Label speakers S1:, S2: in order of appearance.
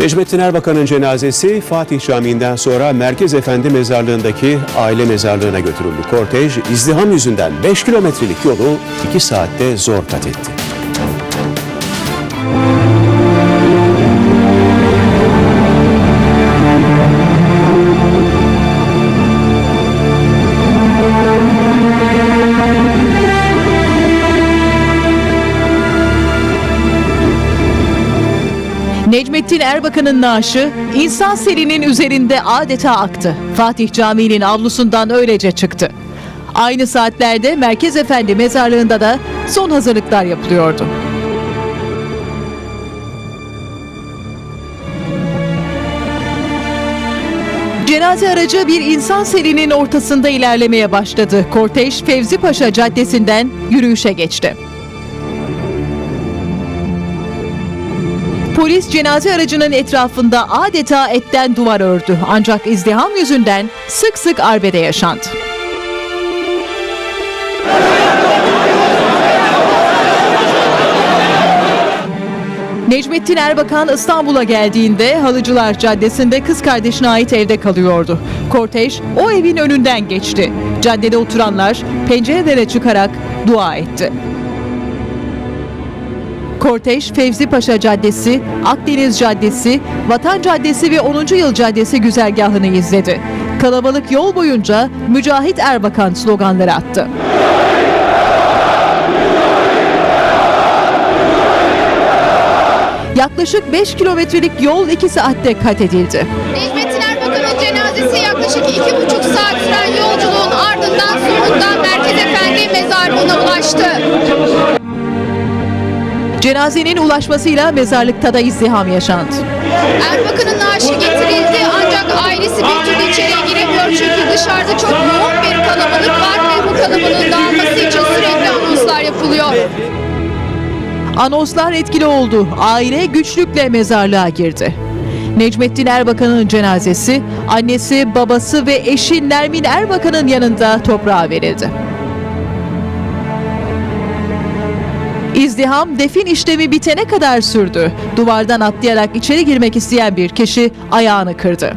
S1: Necmettin Erbakan'ın cenazesi Fatih Camii'nden sonra Merkez Efendi Mezarlığı'ndaki aile mezarlığına götürüldü. Kortej izdiham yüzünden 5 kilometrelik yolu 2 saatte zor kat etti.
S2: Necmettin Erbakan'ın naaşı insan selinin üzerinde adeta aktı. Fatih Camii'nin avlusundan öylece çıktı. Aynı saatlerde Merkez Efendi mezarlığında da son hazırlıklar yapılıyordu. Cenaze aracı bir insan selinin ortasında ilerlemeye başladı. Kortej Fevzi Paşa Caddesi'nden yürüyüşe geçti. Polis cenaze aracının etrafında adeta etten duvar ördü. Ancak izdiham yüzünden sık sık arbede yaşandı. Necmettin Erbakan İstanbul'a geldiğinde Halıcılar Caddesi'nde kız kardeşine ait evde kalıyordu. Kortej o evin önünden geçti. Caddede oturanlar pencerelere çıkarak dua etti. Kortej Fevzi Paşa Caddesi, Akdeniz Caddesi, Vatan Caddesi ve 10. Yıl Caddesi güzergahını izledi. Kalabalık yol boyunca Mücahit Erbakan sloganları attı. Yaklaşık 5 kilometrelik yol 2 saatte kat edildi.
S3: Necmettin Erbakan'ın cenazesi yaklaşık iki buçuk saat süren yolculuğun ardından sonunda
S2: Cenazenin ulaşmasıyla mezarlıkta da izdiham yaşandı.
S3: Erbakan'ın naaşı getirildi ancak ailesi bir türlü içeriye giremiyor çünkü dışarıda çok yoğun bir kalabalık var ve bu kalabalığın dağılması için sürekli anonslar yapılıyor.
S2: Anonslar etkili oldu. Aile güçlükle mezarlığa girdi. Necmettin Erbakan'ın cenazesi annesi, babası ve eşi Nermin Erbakan'ın yanında toprağa verildi. İzdiham defin işlemi bitene kadar sürdü. Duvardan atlayarak içeri girmek isteyen bir kişi ayağını kırdı.